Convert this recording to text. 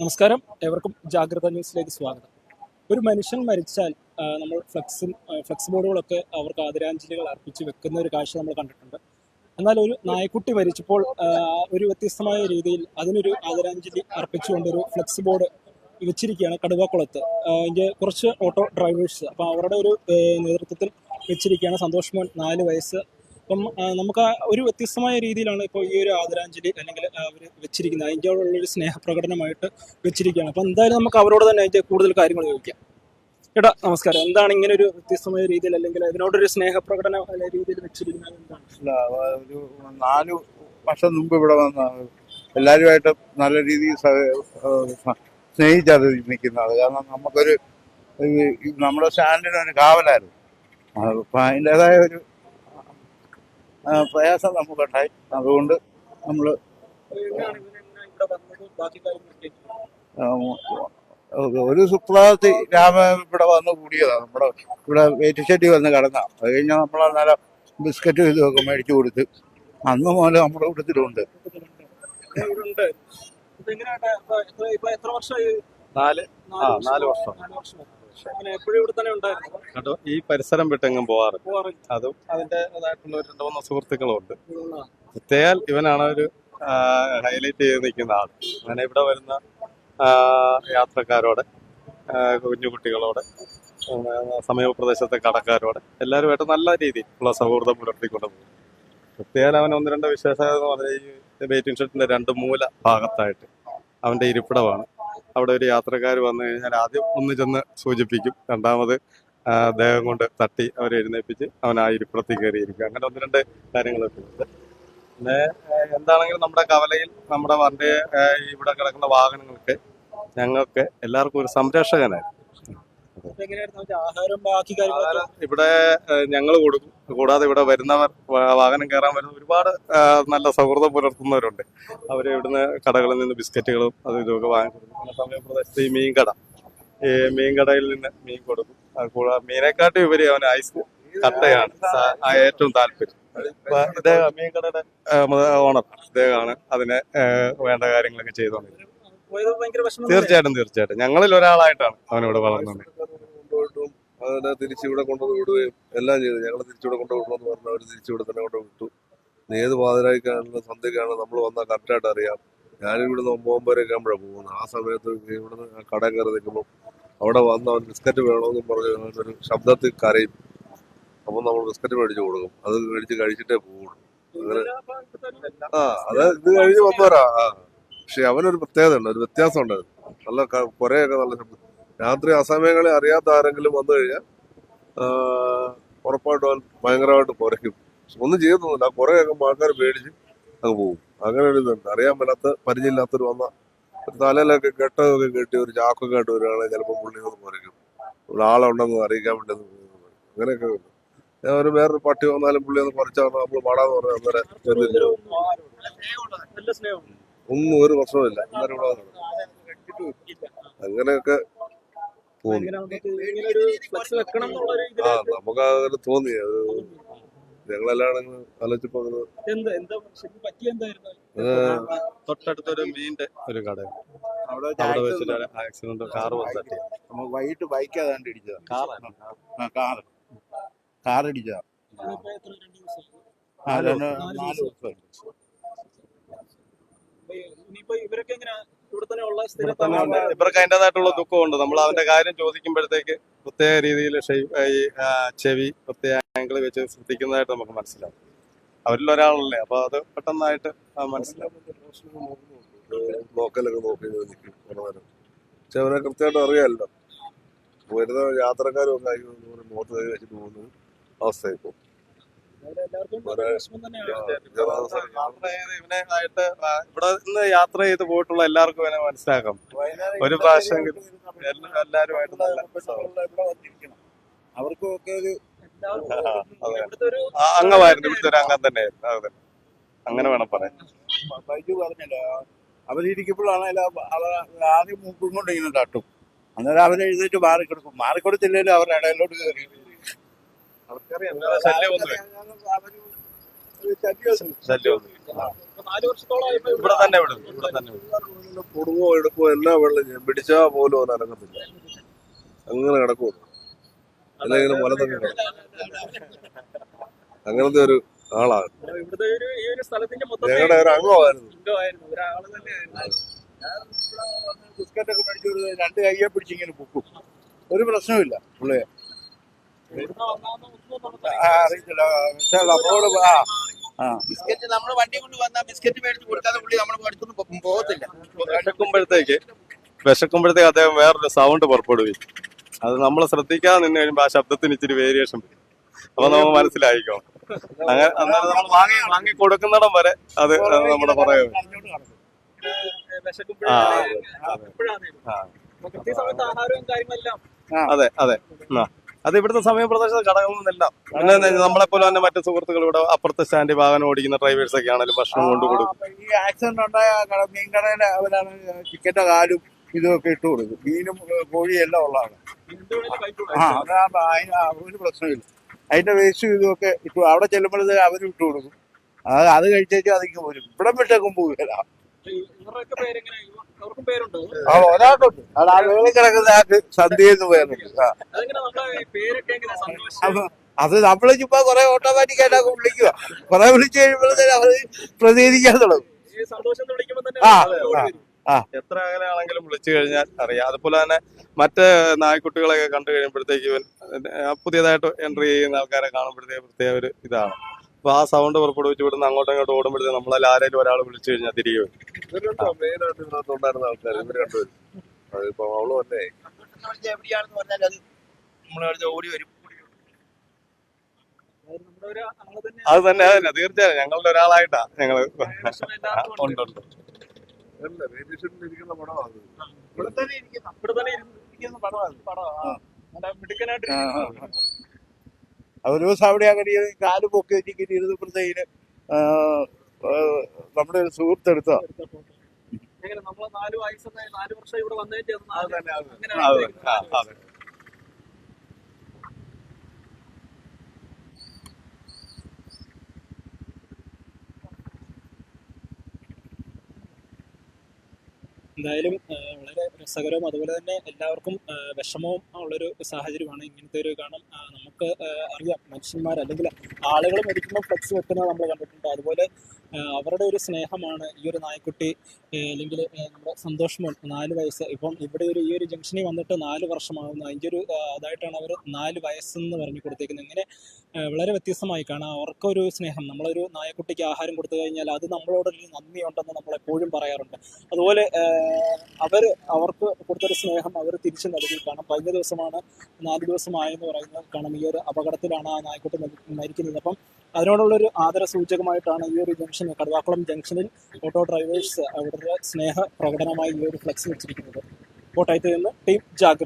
നമസ്കാരം. ഏവർക്കും ജാഗ്രത ന്യൂസിലേക്ക് സ്വാഗതം. ഒരു മനുഷ്യൻ മരിച്ചാൽ നമ്മൾ ഫ്ലക്സും ഫ്ലക്സ് ബോർഡുകളൊക്കെ അവർക്ക് ആദരാഞ്ജലികൾ അർപ്പിച്ച് വെക്കുന്ന ഒരു കാഴ്ച നമ്മൾ കണ്ടിട്ടുണ്ട്. എന്നാൽ ഒരു നായക്കുട്ടി മരിച്ചപ്പോൾ ഒരു വ്യത്യസ്തമായ രീതിയിൽ അതിനൊരു ആദരാഞ്ജലി അർപ്പിച്ചുകൊണ്ടൊരു ഫ്ലക്സ് ബോർഡ് വെച്ചിരിക്കുകയാണ് കടുവാക്കുളത്ത്. ആ, കുറച്ച് ഓട്ടോ ഡ്രൈവേഴ്സ്. അപ്പോൾ അവരുടെ ഒരു നേതൃത്വത്തിൽ വെച്ചിരിക്കുകയാണ് സന്തോഷ് മോൻ നാല് വയസ്സ് അപ്പം നമുക്ക് ഒരു വ്യത്യസ്തമായ രീതിയിലാണ് ഇപ്പോൾ ഈ ഒരു ആദരാഞ്ജലി അല്ലെങ്കിൽ അവർ വെച്ചിരിക്കുന്നത്. അതിന്റെ ഒരു സ്നേഹപ്രകടനമായിട്ട് വെച്ചിരിക്കുകയാണ്. അപ്പം എന്തായാലും നമുക്ക് അവരോട് തന്നെ അതിന്റെ കൂടുതൽ കാര്യങ്ങൾ ചോദിക്കാം. ഏട്ടാ നമസ്കാരം. എന്താണ് ഇങ്ങനെ ഒരു വ്യത്യസ്തമായ രീതിയിൽ അല്ലെങ്കിൽ അതിനോടൊരു സ്നേഹപ്രകടന രീതിയിൽ വെച്ചിരിക്കുന്നത് എന്താണ്? ഒരു നാല് വർഷം മുമ്പ് ഇവിടെ വന്ന എല്ലാവരുമായിട്ട് നല്ല രീതിയിൽ സ്നേഹിച്ചത് നിൽക്കുന്നത്. കാരണം നമുക്കൊരു നമ്മുടെ സ്റ്റാൻഡിന് ഒരു കാവലായിരുന്നു അപ്പം അതിന്റെതായ ഒരു പ്രയാസം നമുക്കുണ്ടായി. അതുകൊണ്ട് നമ്മൾ ഒരു സുപ്രഭാതത്തിൽ രാമ ഇവിടെ വന്ന് കൂടിയതാണ് നമ്മുടെ ഇവിടെ വെയിറ്റ് ഷെഡി വന്ന് കിടന്ന. അത് കഴിഞ്ഞാൽ നമ്മൾ അന്നേരം ബിസ്ക്കറ്റും ഇതുമൊക്കെ മേടിച്ചു കൊടുത്ത് അന്ന് മുതൽ നമ്മുടെ കൂട്ടത്തിലുണ്ട്. നാല്. ആ, നാല് വർഷം. കേട്ടോ ഈ പരിസരം വിട്ടെങ്ങും പോവാറ്. അതും അതിന്റെതായിട്ടുള്ള ഒരു രണ്ട് മൂന്ന് സുഹൃത്തുക്കളും ഉണ്ട്. പ്രത്യേകാൽ ഇവനാണ് ഒരു ഹൈലൈറ്റ് ചെയ്ത് നിൽക്കുന്ന ആൾ. അങ്ങനെ ഇവിടെ വരുന്ന യാത്രക്കാരോട് കുഞ്ഞു കുട്ടികളോട് സമീപപ്രദേശത്തെ കടക്കാരോട് എല്ലാവരുമായിട്ട് നല്ല രീതിയിൽ ഉള്ള സൗഹൃദം പുലർത്തിക്കൊണ്ട് പോകും. പ്രത്യേകം അവൻ ഒന്ന് രണ്ട് വിശേഷത എന്ന് പറഞ്ഞാൽ ഈ വെയിറ്റിംഗ് ഷെഡിന്റെ രണ്ട് മൂല ഭാഗത്തായിട്ട് അവന്റെ ഇരിപ്പിടമാണ് അവിടെ ഒരു യാത്രക്കാർ വന്നു കഴിഞ്ഞാൽ ആദ്യം ഒന്ന് ചെന്ന് സൂചിപ്പിക്കും. രണ്ടാമത് ദേഹം കൊണ്ട് തട്ടി അവരെ എഴുന്നേൽപ്പിച്ച് അവൻ ആ ഇരിപ്പിടത്തിൽ കയറിയിരിക്കും. അങ്ങനെ ഒന്ന് രണ്ട് കാര്യങ്ങളൊക്കെ ഉണ്ട്. പിന്നെ എന്താണെങ്കിലും നമ്മുടെ കവലയിൽ നമ്മുടെ വണ്ടി ഇവിടെ കിടക്കുന്ന വാഹനങ്ങൾക്ക് ഞങ്ങൾക്ക് എല്ലാവർക്കും ഒരു സംരക്ഷകനായി ഇവിടെ ഞങ്ങൾ കൊടുക്കും. കൂടാതെ ഇവിടെ വരുന്നവർ വാഹനം കയറാൻ വരുന്ന ഒരുപാട് നല്ല സൗഹൃദം പുലർത്തുന്നവരുണ്ട്. അവർ ഇവിടുന്ന് കടകളിൽ നിന്ന് ബിസ്ക്കറ്റുകളും അതും ഇതുമൊക്കെ വാങ്ങിക്കൊടുക്കും സമീപപ്രദേശത്ത് ഈ മീൻ കട. ഈ മീൻ കടയിൽ നിന്ന് മീൻ കൊടുക്കും. കൂടാതെ മീനെക്കാട്ടും ഉപരി അവന് ഐസ് കട്ടയാണ് ഏറ്റവും താല്പര്യം. ഇദ്ദേഹം മീൻ കടയുടെ ഓണർ. ഇദ്ദേഹമാണ് അതിന് വേണ്ട കാര്യങ്ങളൊക്കെ ചെയ്തോണ്ടിരിക്കുന്നത് തീർച്ചയായിട്ടും തീർച്ചയായിട്ടും. ഞങ്ങളിൽ ഒരാളായിട്ടാണ് അവനിവിടെ വളർന്നത് അതിനെ തിരിച്ചിവിടെ കൊണ്ടുവന്ന് വിടുകയും എല്ലാം ചെയ്തു. ഞങ്ങൾ തിരിച്ചിവിടെ കൊണ്ടുവിടണമെന്ന് പറഞ്ഞാൽ അവർ തിരിച്ചിവിടെ തന്നെ കൊണ്ട് വിട്ടു. ഏത് പാതിരായിക്കാണെങ്കിലും സന്ധ്യക്കാണെങ്കിലും നമ്മൾ വന്നാൽ കറക്റ്റായിട്ട് അറിയാം. ഞാനിവിടുന്ന് ഒമ്പതൊമ്പരൊക്കെ ആകുമ്പോഴാണ് പോകുന്നത്. ആ സമയത്ത് ഇവിടുന്ന് കട കയറി നിൽക്കുമ്പോൾ അവിടെ വന്ന് അവൻ ബിസ്ക്കറ്റ് വേണമെന്നും പറഞ്ഞ് ഒരു ശബ്ദത്തിൽ കരയും. അപ്പം നമ്മൾ ബിസ്ക്കറ്റ് മേടിച്ച് കൊടുക്കും. അത് മേടിച്ച് കഴിച്ചിട്ടേ പോകുള്ളൂ അങ്ങനെ ആ അത് ഇത് കഴിഞ്ഞ് വന്നവരാ. പക്ഷെ അവനൊരു പ്രത്യേകത ഉണ്ട് ഒരു വ്യത്യാസം ഉണ്ട് നല്ല കൊറേ കുറേയൊക്കെ നല്ല ശബ്ദം. രാത്രി അസമയങ്ങളെ അറിയാത്ത ആരെങ്കിലും വന്നു കഴിഞ്ഞാൽ ഉറപ്പായിട്ടും അവൻ ഭയങ്കരമായിട്ട് കുറയ്ക്കും. ഒന്നും ചെയ്യത്തൊന്നുമില്ല. കുറേയൊക്കെ ആൾക്കാർ പേടിച്ച് അങ്ങ് പോകും. അങ്ങനെ ഒരു ഇതുണ്ട്. അറിയാൻ മേലാത്ത പരിചയമില്ലാത്തൊരു വന്ന ഒരു തലയിലൊക്കെ കെട്ടൊക്കെ കെട്ടി ഒരു ചാക്കൊക്കെ ആയിട്ട് വരികയാണെങ്കിൽ ചിലപ്പോൾ പുള്ളി ഒന്ന് കുറയ്ക്കും. ഇവിടെ ആളുണ്ടെന്ന് അറിയിക്കാൻ വേണ്ടി. അങ്ങനെയൊക്കെ ഉണ്ട്. ഞാൻ ഒരു വേറൊരു പട്ടി വന്നാലും പുള്ളി ഒന്ന് കുറച്ചാൽ നമ്മൾ പാടാന്ന് പറഞ്ഞാൽ അന്നേരം ചെന്നില്ല ഒന്നും ഒരു പ്രശ്നമില്ല അന്നേരം ഇവിടെ അങ്ങനെയൊക്കെ തോന്നി ആ നമുക്ക് അങ്ങനെ തോന്നി. അത് ഞങ്ങളെല്ലാം ആലോചിച്ചപ്പോ തൊട്ടടുത്തൊരു മീന്റെ ഒരു കട. അവിടെ വെച്ചിട്ട് ആക്സിഡന്റ് കാർ വന്ന് തട്ടി നമ്മൾ വൈകിട്ട് ബൈക്ക് ഏതാണ്ട് ഇടിച്ചതാ. കാറാണ് കാർ കാർ ഇടിച്ചതാ. നാല് ദിവസം. ഇവരൊക്കെ എങ്ങനെ ഇവർക്ക് അതിന്റെതായിട്ടുള്ള ദുഃഖമുണ്ട്. നമ്മൾ അവന്റെ കാര്യം ചോദിക്കുമ്പോഴത്തേക്ക് പ്രത്യേക രീതിയിൽ ഈ ചെവി പ്രത്യേക ആംഗിൾ വെച്ച് ശ്രദ്ധിക്കുന്നതായിട്ട് നമുക്ക് മനസ്സിലാവും. അവരിൽ ഒരാളല്ലേ അപ്പൊ അത് പെട്ടെന്നായിട്ട് മനസ്സിലാവും. നോക്കലൊക്കെ നോക്കി കൃത്യമായിട്ട് അറിയാമല്ലോ. വരുന്ന യാത്രക്കാരും ഒക്കെ മുഖത്ത് വെച്ചിട്ട് അവസ്ഥയായിപ്പോ ആയിട്ട് ഇവിടെ നിന്ന് യാത്ര ചെയ്ത് പോയിട്ടുള്ള എല്ലാവർക്കും എന്നെ മനസ്സിലാക്കാം. ഒരു പ്രാവശ്യം എല്ലാ- എല്ലാവരുമായിട്ട് നല്ല അവർക്കും ഒക്കെ ഒരു അംഗമായിരുന്നു. ഇവിടുത്തെ ഒരു അംഗം തന്നെ. അതെ. അങ്ങനെ വേണം പറയാൻ. ബൈജു പറഞ്ഞല്ലോ അവരിയ്ക്കുമ്പോഴാണ് ആദ്യം മൂക്കും കൊണ്ട് ഇങ്ങനെ തട്ടും. അന്നേരം അവരെഴുന്നേറ്റ് മാറിക്കൊടുക്കും. മാറിക്കൊടുത്തില്ലെങ്കിലും അവരുടെ ഇടയിലോട്ട് കയറി അവർക്കറിയാം വേറെ ശല്യമൊന്നുമില്ല അവർ ഒരു ശല്യം ശല്യമൊന്നുമില്ല നാല് വർഷത്തോളമായിട്ട് ഇവിടെ തന്നെ വിടും. ഇവിടെ തന്നെ വിടും. കുടുംബം എടുക്കുമോ എല്ലാ വെള്ളം പിടിച്ചാ പോലും അവൻ ഇറങ്ങത്തില്ല. അങ്ങനെ കിടക്കും അല്ലെങ്കിൽ മുല തന്നെ അങ്ങനത്തെ ഒരു ആളാണ് ഞങ്ങളുടെ ഒരു അംഗമായിരുന്നു. മേടിച്ചു രണ്ട് കയ്യെ പിടിച്ചിങ്ങനെ പൊക്കും. ഒരു പ്രശ്നമില്ല പുള്ളിയെ. അറിയത്തില്ല. പക്ഷേ നമ്മളോട് ആ. ആ. ബിസ്ക്കറ്റ് നമ്മൾ വണ്ടി കൊണ്ട് വന്നാൽ ബിസ്ക്കറ്റ് മേടിച്ച് കൊടുക്കാതെ പുള്ളി നമ്മൾ അടുത്തൊന്നും പോ- പോകത്തില്ല. വിശക്കുമ്പോഴത്തേക്ക് വിശക്കുമ്പോഴത്തേക്ക് അദ്ദേഹം വേറൊരു സൗണ്ട് പുറപ്പെടുവിക്കും അത് നമ്മൾ ശ്രദ്ധിക്കാതെ നിന്ന് കഴിയുമ്പോൾ ആ ശബ്ദത്തിന് ഇച്ചിരി വേരിയേഷൻ വരും. അപ്പൊ നമുക്ക് മനസ്സിലായിക്കോ? അങ്ങനെ അന്നേരം നമ്മൾ വാങ്ങി വാങ്ങി കൊടുക്കുന്നിടം വരെ അത് നമ്മുടെ പുറകെ അതെ. ആ, അതെ. എന്നാ ആ. കൃത്യസമയത്ത് ഇവിടുത്തെ സമയം അതെ കടകളിൽ നിന്നെല്ലാം. അത് പിന്നെ നമ്മളെ പോലെ തന്നെ മറ്റു സുഹൃത്തുക്കൾ ഇവിടെ അപ്പുറത്തെ സ്റ്റാൻഡിൽ വാഹനം ഓടിക്കുന്ന ഡ്രൈവേഴ്സ് ഒക്കെ ആണെങ്കിലും ഭക്ഷണം കൊണ്ടുകൊടുക്കും ഈ ആക്സിഡന്റ് ഉണ്ടായ മീൻ കടയിൽ അവരാണ് ചിക്കന്റെ കാലും ഇതൊക്കെ ഇട്ട് കൊടുക്കും. മീനും കോഴിയും എല്ലാം ഉള്ളതാണ്. ആ ഒരു പ്രശ്നമില്ല. അതിന്റെ വേസ്റ്റ് ഇതൊക്കെ ഇട്ടു അവിടെ ചെല്ലുമ്പോഴത്തേക്ക് അവരും ഇട്ടു കൊടുക്കും. അത് അത് കഴിച്ചേച്ച് അതിക്ക് പോരും. ഇവിടെ വിട്ടേക്കും പോകില്ല ആ ഒരാൾക്കുണ്ട്. അത് ആ വേളി കിടക്കുന്ന ആൾക്ക് സന്ധ്യ എന്ന് പേരുണ്ട്. അതെങ്ങനെ നമ്മളെ അത് ചുമ്മാ കുറെ ഓട്ടോമാറ്റിക് ആയിട്ടൊക്കെ വിളിക്കുക കുറെ വിളിച്ചു കഴിയുമ്പോഴത്തേക്ക് അവർ പ്രതികരിക്കാൻ തുടങ്ങും. ഈ സന്തോഷം എന്ന് തന്നെ ആ, ആ. എത്ര അകലെയാണെങ്കിലും വിളിച്ചു കഴിഞ്ഞാൽ അറിയാം. അതുപോലെ തന്നെ മറ്റ് നായ്ക്കുട്ടികളെയൊക്കെ കണ്ടു കഴിയുമ്പോഴത്തേക്ക് ഇവൻ പുതിയതായിട്ട് എൻട്രി ചെയ്യുന്ന ആൾക്കാരെ കാണുമ്പോഴത്തേക്ക് പ്രത്യേക ഒരു ഇതാണ്. അപ്പൊ ആ സൗണ്ട് പുറപ്പെടുവിച്ച് വിടുന്ന അങ്ങോട്ടും ഇങ്ങോട്ടും ഓടുമ്പോഴത്തേക്ക് നമ്മളെ ആരെങ്കിലും ഒരാൾ വിളിച്ചു കഴിഞ്ഞാൽ തിരികെ വരും. ഇവരുണ്ടോ മെയിനായിട്ട് ഇതിനകത്ത് ഉണ്ടായിരുന്ന ആൾക്കാർ ഇവർ രണ്ടുപേരും അതിപ്പോ അവൾ തന്നെ എവിടെയാണെന്ന് പറഞ്ഞാൽ അത് നമ്മളെ ഓടി വരും തന്നെ അത് തന്നെ. അത് തന്നെ തീർച്ചയായും. ഞങ്ങളുടെ ഒരാളായിട്ടാ ഞങ്ങൾ. ഉണ്ട്. ഉണ്ട് ഇരിക്കുന്ന പടമാണ് ഇവിടെ തന്നെ ഇരിക്കുന്ന. പടമാണ് പടമാണ് മിടുക്കനായിട്ട്. ഒരു ദിവസം അവിടെ അങ്ങനെ കാൽ പൊക്കി വെച്ചിട്ട് ഇരുന്നപ്പോഴത്തേന് നമ്മുടെ ഒരു സുഹൃത്തെടുത്ത നമ്മൾ നാല് വയസ്സെന്ന നാല് വർഷം ഇവിടെ അത് അതെ ആയിട്ടേക്ക് ആ, നാല് അതെ എന്തായാലും വളരെ രസകരവും അതുപോലെ തന്നെ എല്ലാവർക്കും വിഷമവും ഉള്ളൊരു സാഹചര്യമാണ് ഇങ്ങനത്തെ ഒരു കാരണം നമുക്ക് അറിയാം. മനുഷ്യന്മാർ അല്ലെങ്കിൽ ആളുകൾ മരിക്കുമ്പോൾ ഫ്ലെക്സ് വെക്കുന്നത് നമ്മൾ കണ്ടിട്ടുണ്ട്. അതുപോലെ അവരുടെ ഒരു സ്നേഹമാണ് ഈ ഒരു നായ്ക്കുട്ടി അല്ലെങ്കിൽ നമ്മുടെ സന്തോഷ് നാല് വയസ്സ്. ഇപ്പം ഇവിടെ ഒരു ഈ ഒരു ജംഗ്ഷനിൽ വന്നിട്ട് നാല് വർഷമാകുന്നു അതിന്റെ ഒരു അതായിട്ടാണ് അവർ നാല് വയസ്സെന്ന് പറഞ്ഞു കൊടുത്തേക്കുന്നത്. ഇങ്ങനെ വളരെ വ്യത്യസ്തമായി കാണാം. അവർക്കൊരു സ്നേഹം. നമ്മളൊരു നായക്കുട്ടിക്ക് ആഹാരം കൊടുത്തു കഴിഞ്ഞാൽ അത് നമ്മളോടൊരു നന്ദിയുണ്ടെന്ന് നമ്മൾ എപ്പോഴും പറയാറുണ്ട്. അതുപോലെ അവർ അവർക്ക് കൊടുത്തൊരു സ്നേഹം അവർ തിരിച്ചു നൽകി കാണാം. കഴിഞ്ഞ ദിവസമാണ് നാല് ദിവസമായെന്ന് പറയുന്നത് കാണാം. ഈ ഒരു അപകടത്തിലാണ് ആ നായ്ക്കുട്ടി മരി- മരിക്കുന്നത്. അപ്പം അതിനോടുള്ളൊരു ആദര സൂചകമായിട്ടാണ് ഈ ഒരു ജംഗ്ഷൻ കടുവാക്കുളം ജംഗ്ഷനിൽ ഓട്ടോ ഡ്രൈവേഴ്സ് അവരുടെ സ്നേഹ പ്രകടനമായി ഈ ഒരു ഫ്ലെക്സ് വെച്ചിരിക്കുന്നത്. കോട്ടയത്ത് നിന്ന് ടീം ജാഗ്രത